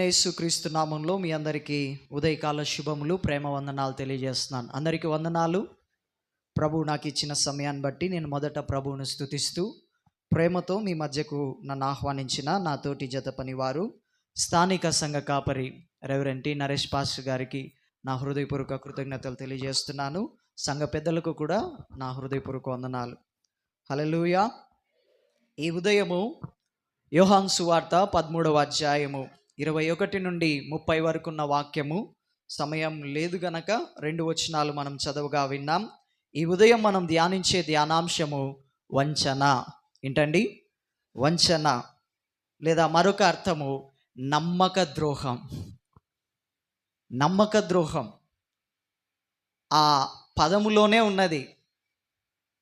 అయిన యేసుక్రీస్తు నామంలో మీ అందరికీ ఉదయకాల శుభములు ప్రేమ వందనాలు తెలియజేస్తున్నాను. అందరికీ వందనాలు. ప్రభు నాకు ఇచ్చిన సమయాన్ని బట్టి నేను మొదట ప్రభువును స్తుతిస్తూ ప్రేమతో మీ మధ్యకు నన్ను ఆహ్వానించిన నా తోటి జత పనివారు స్థానిక సంఘ కాపరి రెవరెంట్ నరేష్ పాస్ గారికి నా హృదయపూర్వక కృతజ్ఞతలు తెలియజేస్తున్నాను. సంఘ పెద్దలకు కూడా నా హృదయపూర్వక వందనాలు. హలలుయా ఈ ఉదయము యోహాన్ సువార్త పదమూడవ అధ్యాయము ఇరవై ఒకటి నుండి ముప్పై వరకు ఉన్న వాక్యము. సమయం లేదు గనక రెండు వచనాలు మనం చదవగా విన్నాం. ఈ ఉదయం మనం ధ్యానించే ధ్యానాంశము వంచన. ఏంటండి? వంచన లేదా మరొక అర్థము నమ్మక ద్రోహం. నమ్మక ద్రోహం. ఆ పదములోనే ఉన్నది.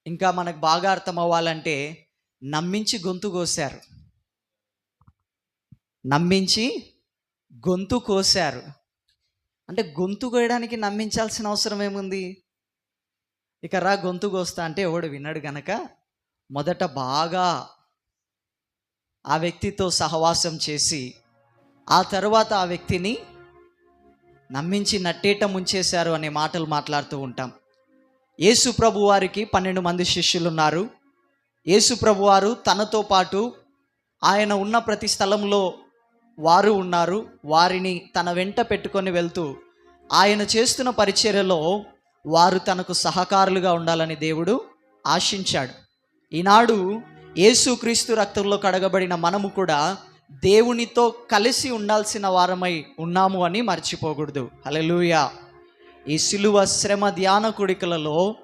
ఇంకా మనకు బాగా అర్థం అవ్వాలంటే నమ్మించి గొంతు కోశారు. నమ్మించి గొంతు కోశారు. అంటే గొంతు కోయడానికి నమ్మించాల్సిన అవసరం ఏముంది? ఇక రా గొంతు కోస్తా అంటే ఎవడు విన్నాడు గనక మొదట బాగా ఆ వ్యక్తితో సహవాసం చేసి ఆ తర్వాత ఆ వ్యక్తిని నమ్మించి నట్టేట ముంచేశారు అనే మాటలు మాట్లాడుతూ ఉంటాం. యేసు ప్రభు వారికి పన్నెండు మంది శిష్యులు ఉన్నారు యేసు ప్రభు వారు తనతో పాటు ఆయన ఉన్న ప్రతి స్థలంలో వారు ఉన్నారు వారిని తన వెంట పెట్టుకొని వెళ్తూ ఆయన చేస్తున్న పరిచర్యలో వారు తనకు సహకారులుగా ఉండాలని దేవుడు ఆశించాడు. ఈనాడు యేసుక్రీస్తు రక్తంలో కడగబడిన మనము కూడా దేవునితో కలిసి ఉండాల్సిన వారమై ఉన్నాము అని మర్చిపోకూడదు. హలలుయా ఈ సిలువ శ్రమ ధ్యాన కుడికలలో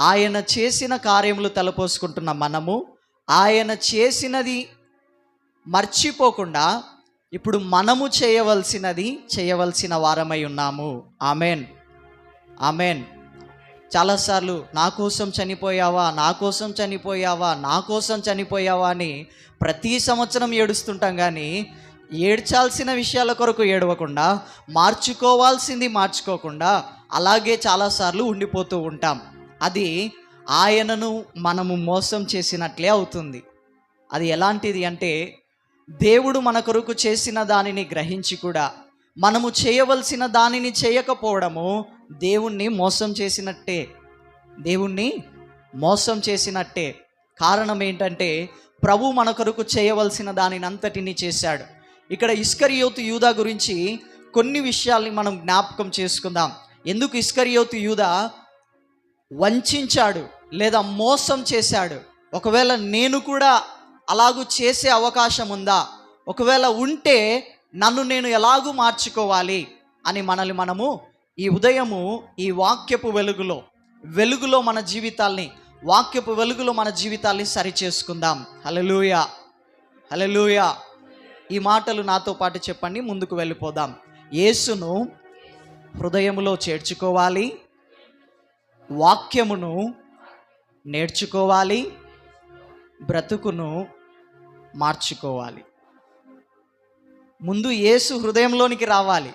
ఆయన చేసిన కార్యములు తలపోసుకుంటున్న మనము ఆయన చేసినది మర్చిపోకుండా ఇప్పుడు మనము చేయవలసినది చేయవలసిన వారమై ఉన్నాము. ఆమెన్. ఆమెన్. చాలాసార్లు నా కోసం చనిపోయావా నా కోసం చనిపోయావా నా కోసం చనిపోయావా అని ప్రతి సంవత్సరం ఏడుస్తుంటాం కానీ ఏడ్చాల్సిన విషయాల కొరకు ఏడవకుండా మార్చుకోవాల్సింది మార్చుకోకుండా అలాగే చాలాసార్లు ఉండిపోతూ ఉంటాం. అది ఆయనను మనము మోసం చేసినట్లే అవుతుంది. అది ఎలాంటిది అంటే దేవుడు మన కొరకు చేసిన దానిని గ్రహించి కూడా మనము చేయవలసిన దానిని చేయకపోవడము దేవుణ్ణి మోసం చేసినట్టే. దేవుణ్ణి మోసం చేసినట్టే. కారణం ఏంటంటే ప్రభు మన కొరకు చేయవలసిన దానిని అంతటిని చేశాడు. ఇక్కడ ఇస్కరియోతు యూదా గురించి కొన్ని విషయాల్ని మనం జ్ఞాపకం చేసుకుందాం. ఎందుకు ఇస్కరియోతు యూదా వంచాడు లేదా మోసం చేశాడు? ఒకవేళ నేను కూడా అలాగూ చేసే అవకాశం ఉందా? ఒకవేళ ఉంటే నన్ను నేను ఎలాగూ మార్చుకోవాలి అని మనల్ని మనము ఈ ఉదయము ఈ వాక్యపు వెలుగులో వెలుగులో మన జీవితాల్ని వాక్యపు వెలుగులో మన జీవితాల్ని సరిచేసుకుందాం. హలలుయ హలలుయ ఈ మాటలు నాతో పాటు చెప్పండి ముందుకు వెళ్ళిపోదాం. యేసును హృదయములో చేర్చుకోవాలి వాక్యమును నేర్చుకోవాలి బ్రతుకును మార్చుకోవాలి. ముందు యేసు హృదయంలోనికి రావాలి.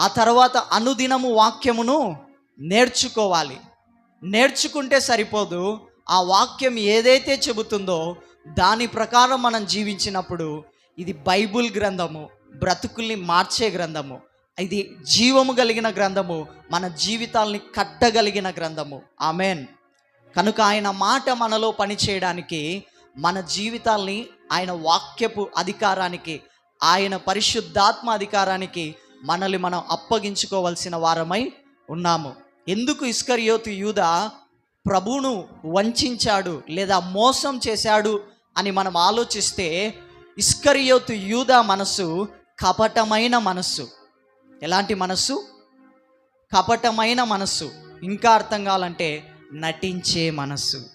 ఆ తర్వాత అనుదినము వాక్యమును నేర్చుకోవాలి. నేర్చుకుంటే సరిపోదు. ఆ వాక్యం ఏదైతే చెబుతుందో దాని ప్రకారం మనం జీవించినప్పుడు ఇది బైబుల్ గ్రంథము బ్రతుకుల్ని మార్చే గ్రంథము ఇది జీవము కలిగిన గ్రంథము మన జీవితాల్ని కట్టగలిగిన గ్రంథము. ఆమెన్. కనుక ఆయన మాట మనలో పనిచేయడానికి మన జీవితాల్ని ఆయన వాక్యపు అధికారానికి ఆయన పరిశుద్ధాత్మ అధికారానికి మనల్ని మనం అప్పగించుకోవలసిన వారమై ఉన్నాము. ఎందుకు ఇస్కరియోతు యూద ప్రభువును వంచాడు లేదా మోసం చేశాడు అని మనం ఆలోచిస్తే ఇస్కరియోతు యూద మనస్సు కపటమైన మనస్సు. ఎలాంటి మనస్సు? కపటమైన మనస్సు. ఇంకా అర్థం కావాలంటే నటించే మనస్సు.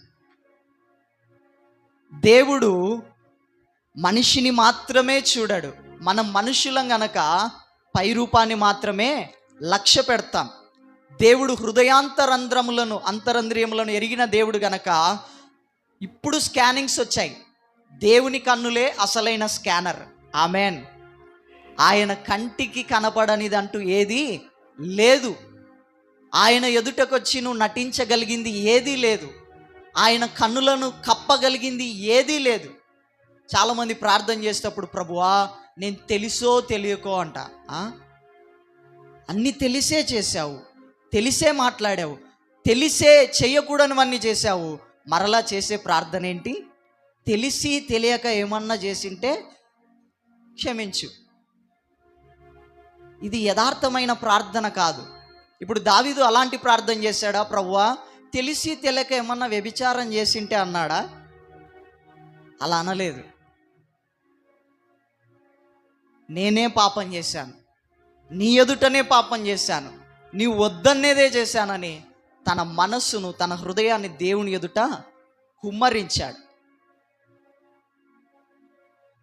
దేవుడు మనిషిని మాత్రమే చూడడు. మనం మనుషులం గనక పై రూపాన్ని మాత్రమే లక్ష్య పెడతాం. దేవుడు హృదయాంతరంధ్రములను అంతరంద్రియములను ఎరిగిన దేవుడు గనక ఇప్పుడు స్కానింగ్స్ వచ్చాయి. దేవుని కన్నులే అసలైన స్కానర్. ఆమెన్. ఆయన కంటికి కనపడనిదంటూ ఏది లేదు. ఆయన ఎదుటకొచ్చి నువ్వు నటించగలిగింది ఏదీ లేదు. ఆయన కన్నులను కప్పగలిగింది ఏదీ లేదు. చాలామంది ప్రార్థన చేసేటప్పుడు ప్రభువా నేను తెలుసో తెలియకో అంట. అన్నీ తెలిసే చేశావు. తెలిసే మాట్లాడావు. తెలిసే చేయకూడనివన్నీ చేశావు. మరలా చేసే ప్రార్థన ఏంటి? తెలిసి తెలియక ఏమన్నా చేసింటే క్షమించు. ఇది యథార్థమైన ప్రార్థన కాదు. ఇప్పుడు దావీదు అలాంటి ప్రార్థన చేశాడా? ప్రవ్వా తెలిసి తెలియక ఏమన్నా వ్యభిచారం చేసింటే అన్నాడా? అలా అనలేదు. నేనే పాపం చేశాను. నీ ఎదుటనే పాపం చేశాను. నీ వద్దన్నేదే చేశానని తన మనస్సును తన హృదయాన్ని దేవుని ఎదుట కుమ్మరించాడు.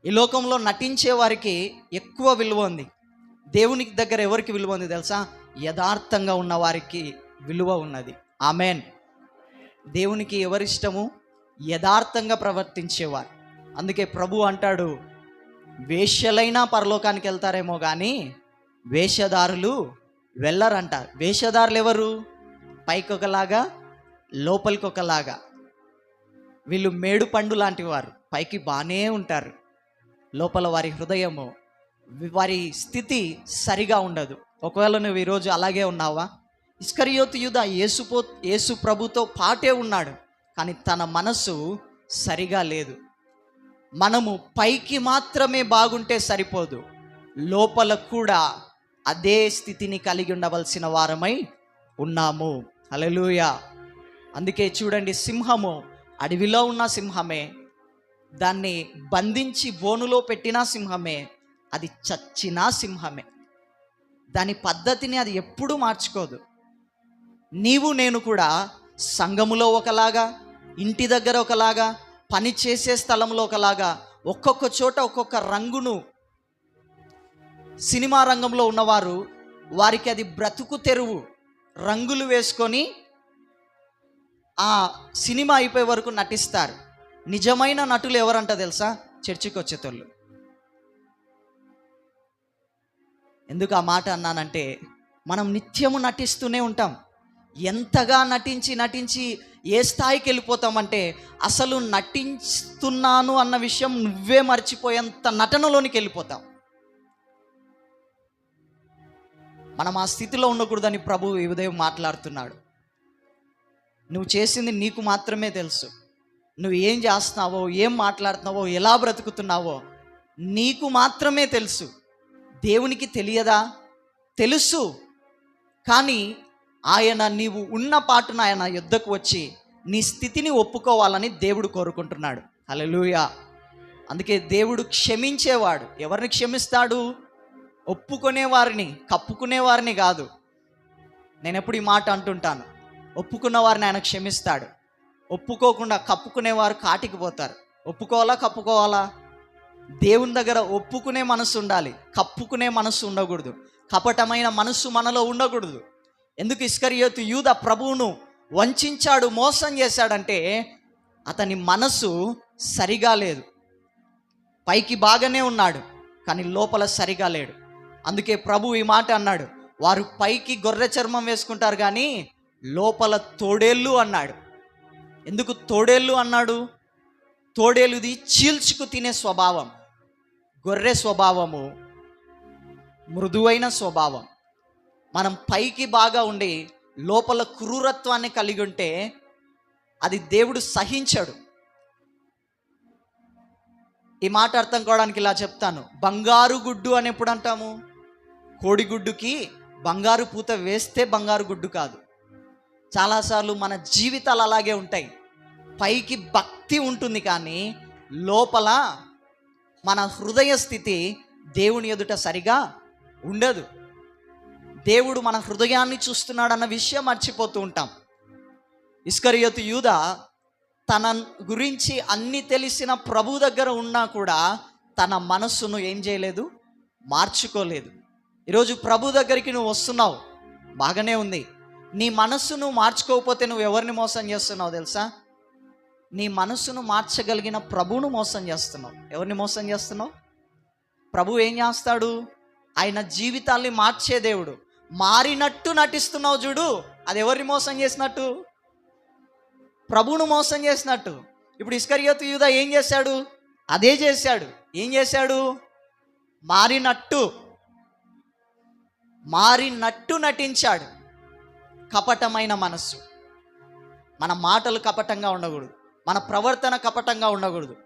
ఈ లోకంలో నటించే వారికి ఎక్కువ విలువ ఉంది. దేవునికి దగ్గర ఎవరికి విలువ ఉంది తెలుసా? యథార్థంగా ఉన్న వారికి విలువ ఉన్నది. ఆమెన్. దేవునికి ఎవరిష్టము? యథార్థంగా ప్రవర్తించేవారు. అందుకే ప్రభు అంటాడు వేష్యలైనా పరలోకానికి వెళ్తారేమో కానీ వేషధారులు వెళ్ళరంట. వేషధారులు ఎవరు? పైకి ఒకలాగా లోపలికి ఒకలాగా వీళ్ళు మేడు పండు లాంటి వారు. పైకి బాగానే ఉంటారు. లోపల వారి హృదయము వారి స్థితి సరిగా ఉండదు. ఒకవేళ నువ్వు ఈరోజు అలాగే ఉన్నావా? ఇస్కరియోతు యుధ యేసుపో యేసు ప్రభుతో పాటే ఉన్నాడు కానీ తన మనసు సరిగా లేదు. మనము పైకి మాత్రమే బాగుంటే సరిపోదు. లోపల కూడా అదే స్థితిని కలిగి ఉండవలసిన వారమై ఉన్నాము. అలలుయ అందుకే చూడండి సింహము అడవిలో ఉన్న సింహమే దాన్ని బంధించి బోనులో పెట్టిన సింహమే అది చచ్చిన సింహమే. దాని పద్ధతిని అది ఎప్పుడూ మార్చుకోదు. నీవు నేను కూడా సంఘములో ఒకలాగా ఇంటి దగ్గర ఒకలాగా పని చేసే స్థలంలో ఒకలాగా ఒక్కొక్క చోట ఒక్కొక్క రంగును సినిమా రంగంలో ఉన్నవారు వారికి అది బ్రతుకు తెరువు రంగులు వేసుకొని ఆ సినిమా అయిపోయే వరకు నటిస్తారు. నిజమైన నటులు ఎవరంట తెలుసా? చర్చికి వచ్చేటోళ్ళు ఎందుకు ఆ మాట అన్నానంటే మనం నిత్యము నటిస్తూనే ఉంటాం. ఎంతగా నటించి నటించి ఏ స్థాయికి వెళ్ళిపోతామంటే అసలు నటిస్తున్నాను అన్న విషయం నువ్వే మర్చిపోయేంత నటనలోనికి వెళ్ళిపోతాం. మనం ఆ స్థితిలో ఉండకూడదని ప్రభు ఈ ఉదయం మాట్లాడుతున్నాడు. నువ్వు చేసింది నీకు మాత్రమే తెలుసు. నువ్వు ఏం చేస్తున్నావో ఏం మాట్లాడుతున్నావో ఎలా బ్రతుకుతున్నావో నీకు మాత్రమే తెలుసు. దేవునికి తెలియదా? తెలుసు. కానీ ఆయన నీవు ఉన్న పాటున ఆయన యుద్ధకు వచ్చి నీ స్థితిని ఒప్పుకోవాలని దేవుడు కోరుకుంటున్నాడు. హల్లెలూయా. అందుకే దేవుడు క్షమించేవాడు. ఎవరిని క్షమిస్తాడు? ఒప్పుకునే వారిని కాదు. నేను ఎప్పుడు ఈ మాట అంటుంటాను. ఒప్పుకున్న వారిని ఆయన క్షమిస్తాడు. ఒప్పుకోకుండా కప్పుకునేవారు కాటికి పోతారు. ఒప్పుకోవాలా కప్పుకోవాలా? దేవుని దగ్గర ఒప్పుకునే మనసు ఉండాలి. కప్పుకునే మనసు ఉండకూడదు. కపటమైన మనస్సు మనలో ఉండకూడదు. ఎందుకు ఇస్కరియోతు యూద ప్రభువును వంచాడు మోసం చేశాడంటే అతని మనసు సరిగా లేదు. పైకి బాగానే ఉన్నాడు కానీ లోపల సరిగా లేడు. అందుకే ప్రభు ఈ మాట అన్నాడు. వారు పైకి గొర్రె చర్మం వేసుకుంటారు కానీ లోపల తోడేళ్ళు అన్నాడు. ఎందుకు తోడేళ్ళు అన్నాడు? తోడేలుది చీల్చుకు తినే స్వభావం. గొర్రె స్వభావము మృదువైన స్వభావం. మనం పైకి బాగా ఉండి లోపల క్రూరత్వాన్ని కలిగి ఉంటే అది దేవుడు సహించడు. ఈ మాట అర్థం కావడానికి ఇలా చెప్తాను. బంగారు గుడ్డు అని ఎప్పుడు అంటాము? కోడిగుడ్డుకి బంగారు పూత వేస్తే బంగారు గుడ్డు కాదు. చాలాసార్లు మన జీవితాలు అలాగే ఉంటాయి. పైకి భక్తి ఉంటుంది కానీ లోపల మన హృదయ స్థితి దేవుని ఎదుట సరిగా ఉండదు. దేవుడు మన హృదయాన్ని చూస్తున్నాడన్న విషయం మర్చిపోతూ ఉంటాం. ఇస్కరియతు యూద తన గురించి అన్ని తెలిసిన ప్రభు దగ్గర ఉన్నా కూడా తన మనస్సును ఏం చేయలేదు? మార్చుకోలేదు. ఈరోజు ప్రభు దగ్గరికి నువ్వు వస్తున్నావు. బాగానే ఉంది. నీ మనస్సును మార్చుకోకపోతే నువ్వు ఎవరిని మోసం చేస్తున్నావు తెలుసా? నీ మనస్సును మార్చగలిగిన ప్రభువును మోసం చేస్తున్నావు. ఎవరిని మోసం చేస్తున్నావు? ప్రభు ఏం చేస్తాడు? ఆయన జీవితాల్ని మార్చే దేవుడు. మారినట్టు నటిస్తున్నావు చూడు. అది ఎవరిని మోసం చేసినట్టు? ప్రభువును మోసం చేసినట్టు. ఇప్పుడు ఇస్కర్యోతు యూదా ఏం చేశాడు? అదే చేశాడు. ఏం చేశాడు? మారినట్టు. మారినట్టు నటించాడు. కపటమైన మనస్సు. మన మాటలు కపటంగా ఉండకూడదు. మన ప్రవర్తన కపటంగా ఉండకూడదు.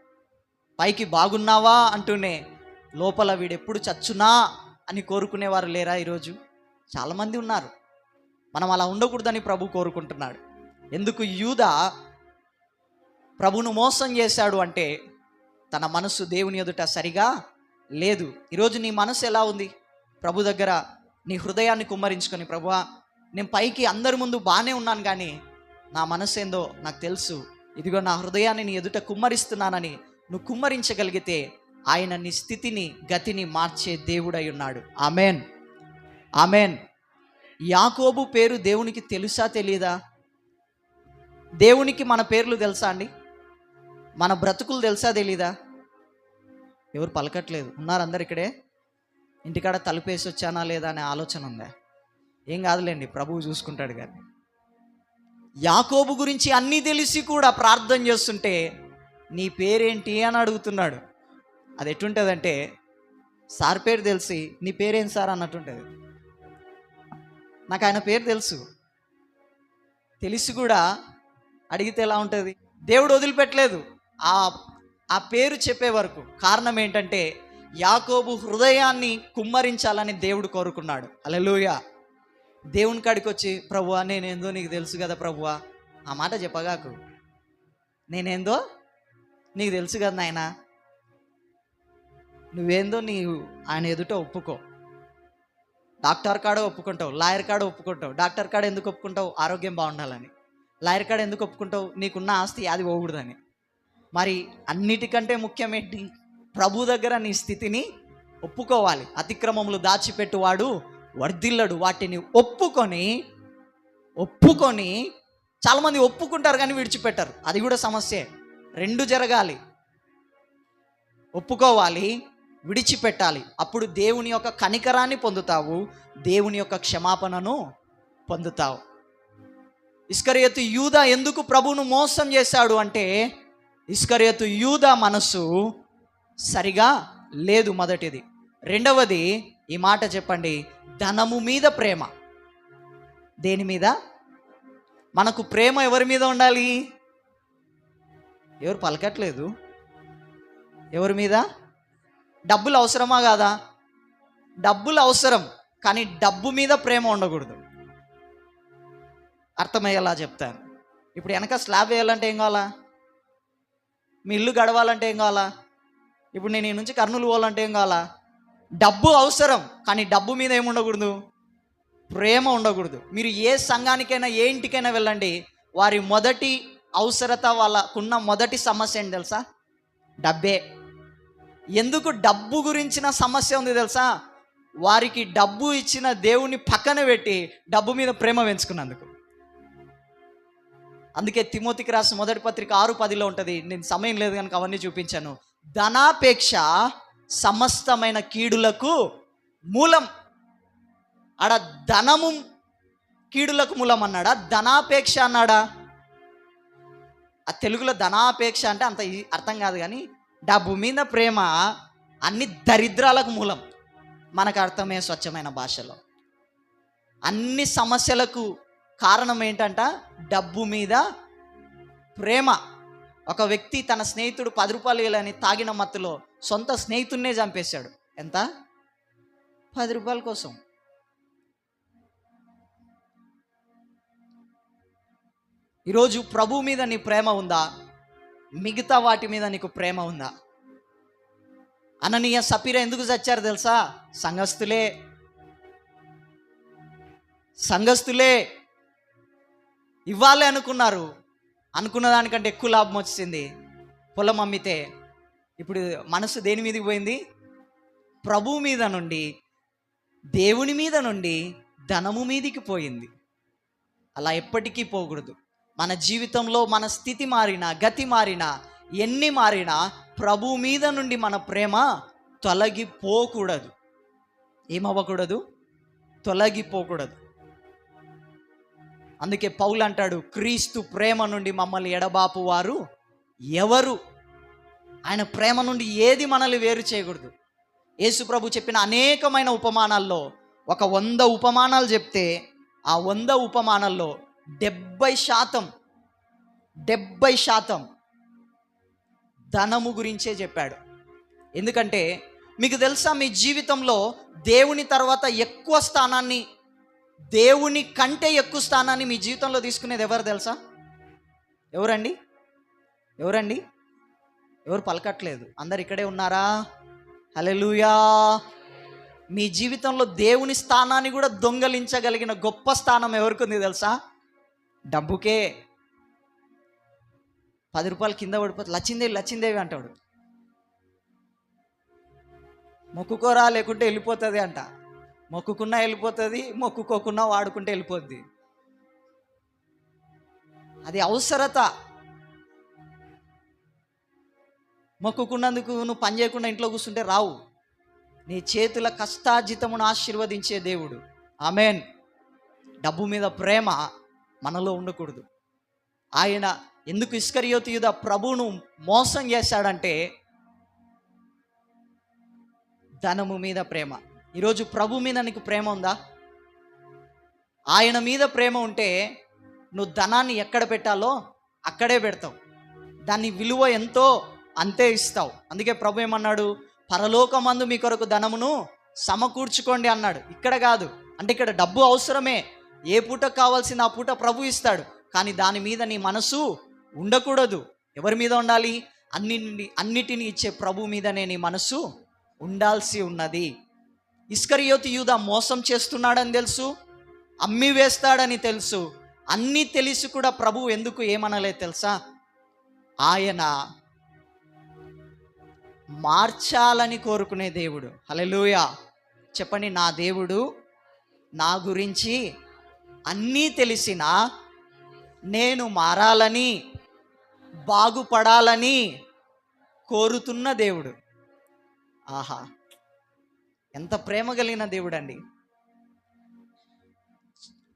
పైకి బాగున్నావా అంటూనే లోపల వీడెప్పుడు చచ్చునా అని కోరుకునేవారు లేరా ఈరోజు? చాలామంది ఉన్నారు. మనం అలా ఉండకూడదని ప్రభు కోరుకుంటున్నాడు. ఎందుకు యూద ప్రభును మోసం చేశాడు అంటే తన మనస్సు దేవుని ఎదుట సరిగా లేదు. ఈరోజు నీ మనసు ఎలా ఉంది? ప్రభు దగ్గర నీ హృదయాన్ని కుమ్మరించుకొని ప్రభువా నేను పైకి అందరి ముందు బాగానే ఉన్నాను కానీ నా మనసు ఏందో నాకు తెలుసు. ఇదిగో నా హృదయాన్ని నీ ఎదుట కుమ్మరిస్తున్నానని నువ్వు కుమ్మరించగలిగితే ఆయన నీ స్థితిని గతిని మార్చే దేవుడై ఉన్నాడు. ఆమెన్. ఆమెన్. యాకోబు పేరు దేవునికి తెలుసా తెలియదా దేవునికి మన పేర్లు తెలుసా అండి? మన బ్రతుకులు తెలుసా తెలీదా? ఎవరు పలకట్లేదు. ఉన్నారు అందరు ఇక్కడే? ఇంటికాడ తలుపేసి వచ్చానా లేదా అనే ఆలోచన ఉందా? ఏం కాదులేండి ప్రభువు చూసుకుంటాడు కానీ. యాకోబు గురించి అన్నీ తెలిసి కూడా ప్రార్థన చేస్తుంటే నీ పేరేంటి? అని అడుగుతున్నాడు. అది ఎట్టుంటుందంటే సార్ పేరు తెలిసి నీ పేరేం సార్? అన్నట్టుంటుంది. నాకు ఆయన పేరు తెలుసు. తెలిసి కూడా అడిగితే ఎలా ఉంటుంది? దేవుడు వదిలిపెట్టలేదు. ఆ ఆ పేరు చెప్పే వరకు కారణం ఏంటంటే యాకోబు హృదయాన్ని కుమ్మరించాలని దేవుడు కోరుకున్నాడు. అలలుయ దేవుని కాడికి వచ్చి ప్రభువా నేనేందో నీకు తెలుసు కదా ప్రభువా. ఆ మాట చెప్పగాకు నేనేందో నీకు తెలుసు కదా నాయన. నువ్వేందో నీవు ఆయన ఎదుట ఒప్పుకో. డాక్టర్ కాడ ఒప్పుకుంటావు లాయర్ కాడ ఒప్పుకుంటావు. డాక్టర్ కాడ ఎందుకు ఒప్పుకుంటావు? ఆరోగ్యం బాగుండాలని. లాయర్ కాడ ఎందుకు ఒప్పుకుంటావు? నీకున్న ఆస్తి అది పోకూడదని. మరి అన్నిటికంటే ముఖ్యమేంటి? ప్రభు దగ్గర నీ స్థితిని ఒప్పుకోవాలి. అతిక్రమములు దాచిపెట్టువాడు వర్ధిల్లడు. వాటిని ఒప్పుకొని ఒప్పుకొని చాలామంది ఒప్పుకుంటారు కానీ విడిచిపెట్టరు. అది కూడా సమస్యే. రెండు జరగాలి. ఒప్పుకోవాలి విడిచిపెట్టాలి. అప్పుడు దేవుని యొక్క కనికరాన్ని పొందుతావు దేవుని యొక్క క్షమాపణను పొందుతావు. ఇస్కరియతు యూద ఎందుకు ప్రభువును మోసం చేశాడు అంటే ఇస్కరియతు యూద మనసు సరిగా లేదు మొదటిది. రెండవది ఈ మాట చెప్పండి. ధనము మీద ప్రేమ. దేని మీద? మనకు ప్రేమ ఎవరి మీద ఉండాలి? ఎవరు పలకట్లేదు? ఎవరి మీద? డబ్బులు అవసరమా కాదా? డబ్బులు అవసరం కానీ డబ్బు మీద ప్రేమ ఉండకూడదు. అర్థమయ్యేలా చెప్తాను. ఇప్పుడు వెనక స్లాబ్ వేయాలంటే ఏం కావాలా? మీ ఇల్లు గడవాలంటే ఏం కావాలా? ఇప్పుడు నేను ఈ నుంచి కర్నూలు పోవాలంటే ఏం కావాలా? డబ్బు అవసరం కానీ డబ్బు మీద ఏమి ఉండకూడదు? ప్రేమ ఉండకూడదు. మీరు ఏ సంఘానికైనా ఏ ఇంటికైనా వెళ్ళండి. వారి మొదటి అవసరత వాళ్ళకున్న మొదటి సమస్య ఏంటి తెలుసా? డబ్బే. ఎందుకు డబ్బు గురించిన సమస్య ఉంది తెలుసా? వారికి డబ్బు ఇచ్చిన దేవుని పక్కన పెట్టి డబ్బు మీద ప్రేమ పెంచుకున్నందుకు. అందుకే తిమోతికి రాసిన మొదటి పత్రిక ఆరు పదిలో ఉంటుంది. నేను సమయం లేదు కనుక అవన్నీ చూపించాను. ధనాపేక్ష సమస్తమైన కీడులకు మూలం. ఆడ ధనము కీడులకు మూలం అన్నాడా? ధనాపేక్ష అన్నాడా? ఆ తెలుగులో ధనాపేక్ష అంటే అంత ఈ- అర్థం కాదు కానీ డబ్బు మీద ప్రేమ అన్ని దరిద్రాలకు మూలం. మనకు అర్థమే స్వచ్ఛమైన భాషలో. అన్ని సమస్యలకు కారణం ఏంటంట? డబ్బు మీద ప్రేమ. ఒక వ్యక్తి తన స్నేహితుడు పది రూపాయలు వేయాలని తాగిన మత్తులో సొంత స్నేహితున్నే చంపేశాడు. ఎంత? పది రూపాయల కోసం. ఈరోజు ప్రభు మీద నీ ప్రేమ ఉందా? మిగతా వాటి మీద నీకు ప్రేమ ఉందా? అననీయ సపీర ఎందుకు చచ్చారు తెలుసా? సంఘస్థులే. సంఘస్థులే. ఇవ్వాలి అనుకున్నారు. అనుకున్న దానికంటే ఎక్కువ లాభం వచ్చింది పొలం అమ్మితే ఇప్పుడు మనసు దేని మీదకి పోయింది? ప్రభు మీద నుండి దేవుని మీద నుండి ధనము మీదికి పోయింది. అలా ఎప్పటికీ పోకూడదు. మన జీవితంలో మన స్థితి మారినా గతి మారినా ఎన్ని మారినా ప్రభు మీద నుండి మన ప్రేమ తొలగిపోకూడదు. ఏమవ్వకూడదు? తొలగిపోకూడదు. అందుకే పౌలు అంటాడు క్రీస్తు ప్రేమ నుండి మమ్మల్ని ఎడబాపు వారు ఎవరు? ఆయన ప్రేమ నుండి ఏది మనల్ని వేరు చేయకూడదు. యేసు ప్రభు చెప్పిన అనేకమైన ఉపమానాల్లో ఒక వంద ఉపమానాలు చెప్తే ఆ వంద ఉపమానాల్లో డెబ్బై శాతం డెబ్బై శాతం ధనము గురించే చెప్పాడు. ఎందుకంటే మీకు తెలుసా మీ జీవితంలో దేవుని తర్వాత ఎక్కువ స్థానాన్ని దేవుని కంటే ఎక్కువ స్థానాన్ని మీ జీవితంలో తీసుకునేది ఎవరు తెలుసా? ఎవరండి? ఎవరండి? ఎవరు పలకట్లేదు? అందరు ఇక్కడే ఉన్నారా? హలెలుయా మీ జీవితంలో దేవుని స్థానాన్ని కూడా దొంగలించగలిగిన గొప్ప స్థానం ఎవరికి ఉంది తెలుసా? డబ్బుకే. పది రూపాయలు కింద పడిపోతే లచ్చిందేవి లచ్చిందేవి అంటాడు. మొక్కుకోరా లేకుంటే వెళ్ళిపోతుంది అంట. మొక్కుకున్నా వెళ్ళిపోతుంది మొక్కుకోకున్నా వాడుకుంటే వెళ్ళిపోద్ది. అది అవసరత. మొక్కుకున్నందుకు నువ్వు పని చేయకుండా ఇంట్లో కూర్చుంటే రావు. నీ చేతుల కష్టార్జితమును ఆశీర్వదించే దేవుడు. ఆమెన్. డబ్బు మీద ప్రేమ మనలో ఉండకూడదు. ఆయన ఎందుకు ఇస్కరియోతియుద ప్రభువును మోసం చేశాడంటే ధనము మీద ప్రేమ. ఈరోజు ప్రభు మీద నీకు ప్రేమ ఉందా? ఆయన మీద ప్రేమ ఉంటే నువ్వు ధనాన్ని ఎక్కడ పెట్టాలో అక్కడే పెడతావు. దాని విలువ ఎంతో అంతే ఇస్తావు. అందుకే ప్రభు ఏమన్నాడు? పరలోకమందు మీ కొరకు ధనమును సమకూర్చుకోండి అన్నాడు. ఇక్కడ కాదు. అంటే ఇక్కడ డబ్బు అవసరమే. ఏ పూట కావాల్సిన ఆ పూట ప్రభు ఇస్తాడు. కానీ దాని మీద నీ మనసు ఉండకూడదు. ఎవరి మీద ఉండాలి? అన్ని అన్నిటిని ఇచ్చే ప్రభు మీదనే నీ మనసు ఉండాల్సి ఉన్నది. ఇస్కరియోతి యూద మోసం చేస్తున్నాడని తెలుసు అమ్మి వేస్తాడని తెలుసు. అన్నీ తెలిసి కూడా ప్రభు ఎందుకు ఏమనలే తెలుసా? ఆయన మార్చాలని కోరుకునే దేవుడు. హలెలూయ చెప్పండి నా దేవుడు నా గురించి అన్నీ తెలిసిన నేను మారాలని బాగుపడాలని కోరుతున్న దేవుడు. ఆహా. ఎంత ప్రేమ కలిగిన దేవుడు అండి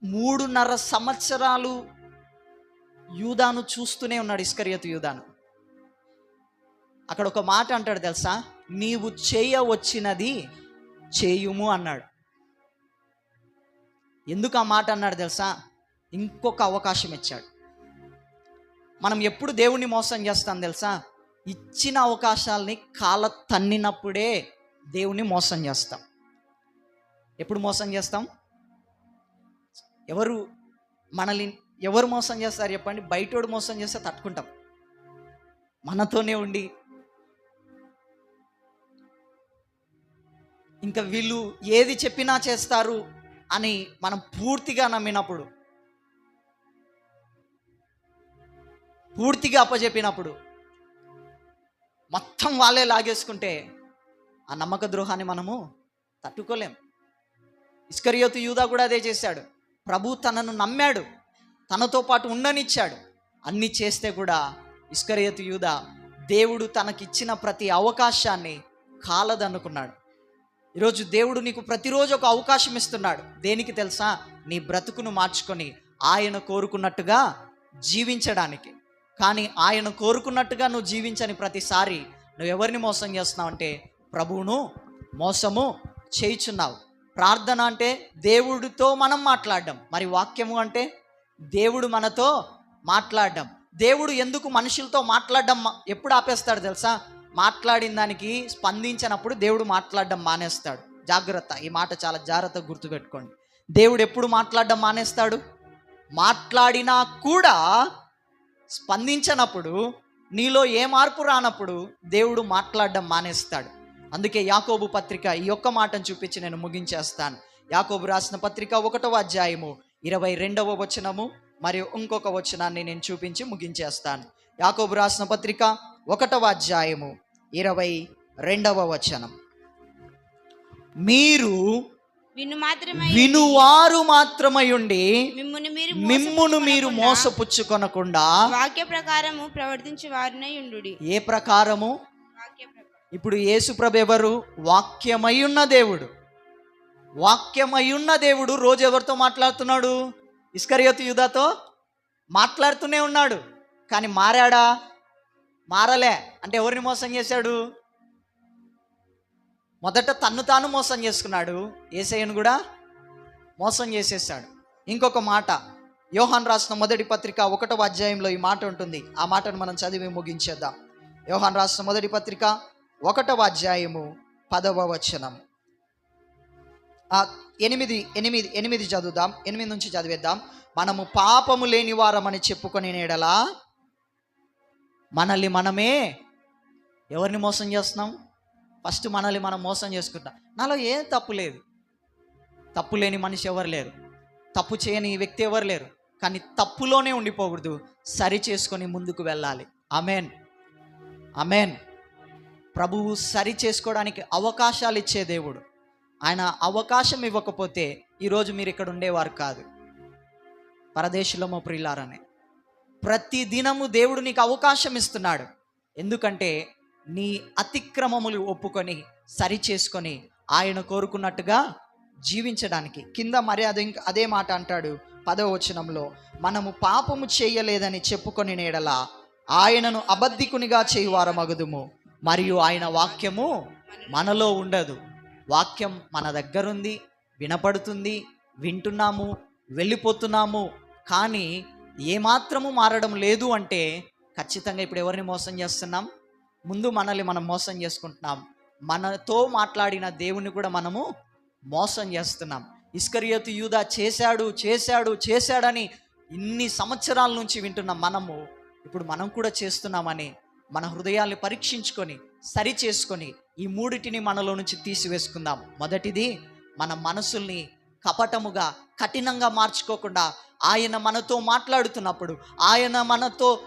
మూడున్నర సంవత్సరాలు యూదాను చూస్తూనే ఉన్నాడు ఇస్కరియతు యూదాను. అక్కడ ఒక మాట అంటాడు తెలుసా? నీవు చేయవచ్చినది చేయుము అన్నాడు. ఎందుకు ఆ మాట అన్నాడు తెలుసా? ఇంకొక అవకాశం ఇచ్చాడు. మనం ఎప్పుడు దేవుణ్ణి మోసం చేస్తాం తెలుసా? ఇచ్చిన అవకాశాలని కాల తన్నినప్పుడే దేవుణ్ణి మోసం చేస్తాం. ఎప్పుడు మోసం చేస్తాం? ఎవరు మనల్ని ఎవరు మోసం చేస్తారు చెప్పండి? బయటోడు మోసం చేస్తే తట్టుకుంటాం. మనతోనే ఉండి. ఇంకా వీళ్ళు ఏది చెప్పినా చేస్తారు అని మనం పూర్తిగా నమ్మినప్పుడు పూర్తిగా అప్పచెప్పినప్పుడు మొత్తం వాళ్ళే లాగేసుకుంటే ఆ నమ్మక ద్రోహాన్ని మనము తట్టుకోలేం. ఇస్కరియోతు యూదా కూడా అదే చేశాడు. ప్రభు తనను నమ్మాడు. తనతో పాటు ఉండనిచ్చాడు. అన్ని చేస్తే కూడా ఇస్కరియతు యూదా దేవుడు తనకిచ్చిన ప్రతి అవకాశాన్ని కాలదనుకున్నాడు ఈరోజు దేవుడు నీకు ప్రతిరోజు ఒక అవకాశం ఇస్తున్నాడు. దేనికి తెలుసా? నీ బ్రతుకును మార్చుకొని ఆయన కోరుకున్నట్టుగా జీవించడానికి. కానీ ఆయన కోరుకున్నట్టుగా నువ్వు జీవించని ప్రతిసారి నువ్వు ఎవరిని మోసం చేస్తున్నావు అంటే ప్రభువును మోసము చేయుచున్నావు. ప్రార్థన అంటే దేవుడితో మనం మాట్లాడడం. మరి వాక్యము అంటే దేవుడు మనతో మాట్లాడడం. దేవుడు ఎందుకు మనుషులతో మాట్లాడడం ఎప్పుడు ఆపేస్తాడు తెలుసా? మాట్లాడిన దానికి స్పందించినప్పుడు దేవుడు మాట్లాడడం మానేస్తాడు. జాగ్రత్త ఈ మాట చాలా జాగ్రత్తగా గుర్తుపెట్టుకోండి. దేవుడు ఎప్పుడు మాట్లాడడం మానేస్తాడు? మాట్లాడినా కూడా స్పందించినప్పుడు నీలో ఏ మార్పు రానప్పుడు దేవుడు మాట్లాడడం మానేస్తాడు. అందుకే యాకోబు పత్రిక ఈ ఒక్క మాటను చూపించి నేను ముగించేస్తాను. యాకోబు రాసిన పత్రిక ఒకటవ అధ్యాయము ఇరవై రెండవ వచనము మరియు ఇంకొక వచనాన్ని నేను చూపించి ముగించేస్తాను. యాకోబు రాసిన పత్రిక ఒకటవ అధ్యాయము ఇరవై రెండవ వచనం. మీరు వినువారు మాత్రమై ఉండి మిమ్మును మీరు మిమ్మును మీరు మోసపుచ్చుకొనకుండా వాక్య ప్రకారము ప్రవర్తించు వారినై ఉండు ఏ ప్రకారము? ఇప్పుడు యేసుప్రభు ఎవరు? వాక్యమై ఉన్న దేవుడు. వాక్యమై ఉన్న దేవుడు రోజు ఎవరితో మాట్లాడుతున్నాడు? ఇస్కరియోతు యూదాతో మాట్లాడుతూనే ఉన్నాడు. కానీ మారాడా? మారలే. అంటే ఎవరిని మోసం చేశాడు? మొదట తన్ను తాను మోసం చేసుకున్నాడు. ఏసయ్యను కూడా మోసం చేసేసాడు. ఇంకొక మాట. యోహాన్ రాసిన మొదటి పత్రిక ఒకటవ అధ్యాయంలో ఈ మాట ఉంటుంది. ఆ మాటను మనం చదివి ముగించేద్దాం. యోహాన్ రాసిన మొదటి పత్రిక ఒకటవ అధ్యాయము పదవ వచనం. ఎనిమిది ఎనిమిది ఎనిమిది చదువుదాం ఎనిమిది నుంచి చదివేద్దాం. మనము పాపము లేని వారమని చెప్పుకొని నేడలా మనల్ని మనమే ఎవరిని మోసం చేస్తున్నాం? ఫస్ట్ మనల్ని మనం మోసం చేసుకుంటాం. నాలో ఏం తప్పు లేదు. తప్పు లేని మనిషి ఎవరు లేరు. తప్పు చేయని వ్యక్తి ఎవరు లేరు. కానీ తప్పులోనే ఉండిపోకూడదు. సరి చేసుకొని ముందుకు వెళ్ళాలి. అమెన్ అమెన్ ప్రభువు సరి చేసుకోవడానికి అవకాశాలు ఇచ్చే దేవుడు. ఆయన అవకాశం ఇవ్వకపోతే ఈరోజు మీరు ఇక్కడ ఉండేవారు కాదు. పరదేశంలో ప్రియులారనే ప్రతి దినము దేవుడు నీకు అవకాశం ఇస్తున్నాడు. ఎందుకంటే నీ అతిక్రమములు ఒప్పుకొని సరి చేసుకొని ఆయన కోరుకున్నట్టుగా జీవించడానికి. కింద మరి అదే అదే మాట అంటాడు పదవచనంలో మనము పాపము చేయలేదని చెప్పుకొని నేడలా ఆయనను అబద్ధికునిగా చేయువారమగుదుము. మరియు ఆయన వాక్యము మనలో ఉండదు. వాక్యం మన దగ్గరుంది వినపడుతుంది వింటున్నాము వెళ్ళిపోతున్నాము. కానీ ఏమాత్రము మారడం లేదు అంటే ఖచ్చితంగా ఇప్పుడు ఎవరిని మోసం చేస్తున్నాం? ముందు మనల్ని మనం మోసం చేసుకుంటున్నాం. మనతో మాట్లాడిన దేవుని కూడా మనము మోసం చేస్తున్నాం. ఇస్కరియతు యూదా చేశాడు చేశాడు చేశాడని ఇన్ని సంవత్సరాల నుంచి వింటున్నాం మనము. ఇప్పుడు మనం కూడా చేస్తున్నామని మన హృదయాల్ని పరీక్షించుకొని సరి చేసుకొని ఈ మూడిటిని మనలో నుంచి తీసివేసుకుందాం. మొదటిది మన మనసుల్ని కపటముగా కఠినంగా మార్చుకోకుండా ఆయన మనతో మాట్లాడుతున్నప్పుడు ఆయన మనతో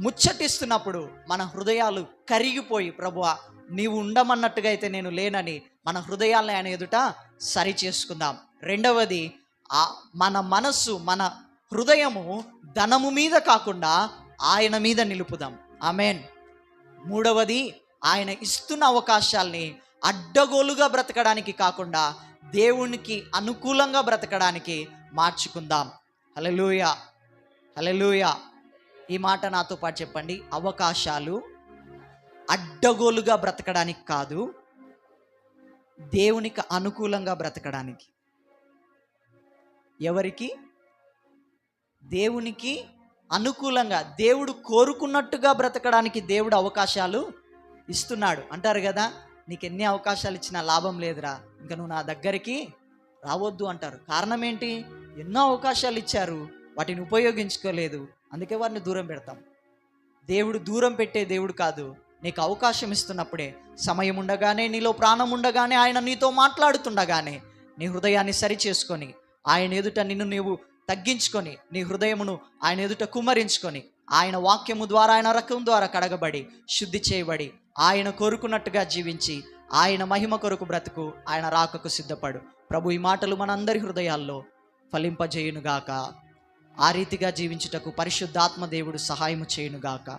ముచ్చటిస్తున్నప్పుడు మన హృదయాలు కరిగిపోయి ప్రభువా నీవు ఉండమన్నట్టుగా అయితే నేను లేనని మన హృదయాలను ఆయన ఎదుట సరి చేసుకుందాం. రెండవది ఆ మన మనస్సు మన హృదయము ధనము మీద కాకుండా ఆయన మీద నిలుపుదాం. ఆమెన్. మూడవది ఆయన ఇస్తున్న అవకాశాల్ని అడ్డగోలుగా బ్రతకడానికి కాకుండా దేవునికి అనుకూలంగా బ్రతకడానికి మార్చుకుందాం. హలలుయ హలలుయ ఈ మాట నాతో పాటు చెప్పండి. అవకాశాలు అడ్డగోలుగా బ్రతకడానికి కాదు దేవునికి అనుకూలంగా బ్రతకడానికి. ఎవరికి? దేవునికి అనుకూలంగా దేవుడు కోరుకున్నట్టుగా బ్రతకడానికి దేవుడు అవకాశాలు ఇస్తున్నాడు. అంటారు కదా నీకు ఎన్ని అవకాశాలు ఇచ్చినా లాభం లేదురా ఇంకా నువ్వు నా దగ్గరికి రావద్దు అంటారు. కారణం ఏంటి? ఎన్నో అవకాశాలు ఇచ్చారు వాటిని ఉపయోగించుకోలేదు అందుకే వారిని దూరం పెడతాం. దేవుడు దూరం పెట్టే దేవుడు కాదు నీకు అవకాశం ఇస్తున్నప్పుడే సమయం ఉండగానే నీలో ప్రాణం ఉండగానే ఆయన నీతో మాట్లాడుతుండగానే నీ హృదయాన్ని సరి చేసుకొని ఆయన ఎదుట నిన్ను నీవు తగ్గించుకొని నీ హృదయమును ఆయన ఎదుట కుమ్మరించుకొని ఆయన వాక్యము ద్వారా ఆయన రకం ద్వారా కడగబడి శుద్ధి చేయబడి ఆయన కోరుకున్నట్టుగా జీవించి ఆయన మహిమ కొరకు బ్రతుకు ఆయన రాకకు సిద్ధపడు. ప్రభు ఈ మాటలు మనందరి హృదయాల్లో ఫలింపజేయునుగాక. ఆ రీతిగా జీవించుటకు పరిశుద్ధాత్మ దేవుడు సహాయము చేయునుగాక.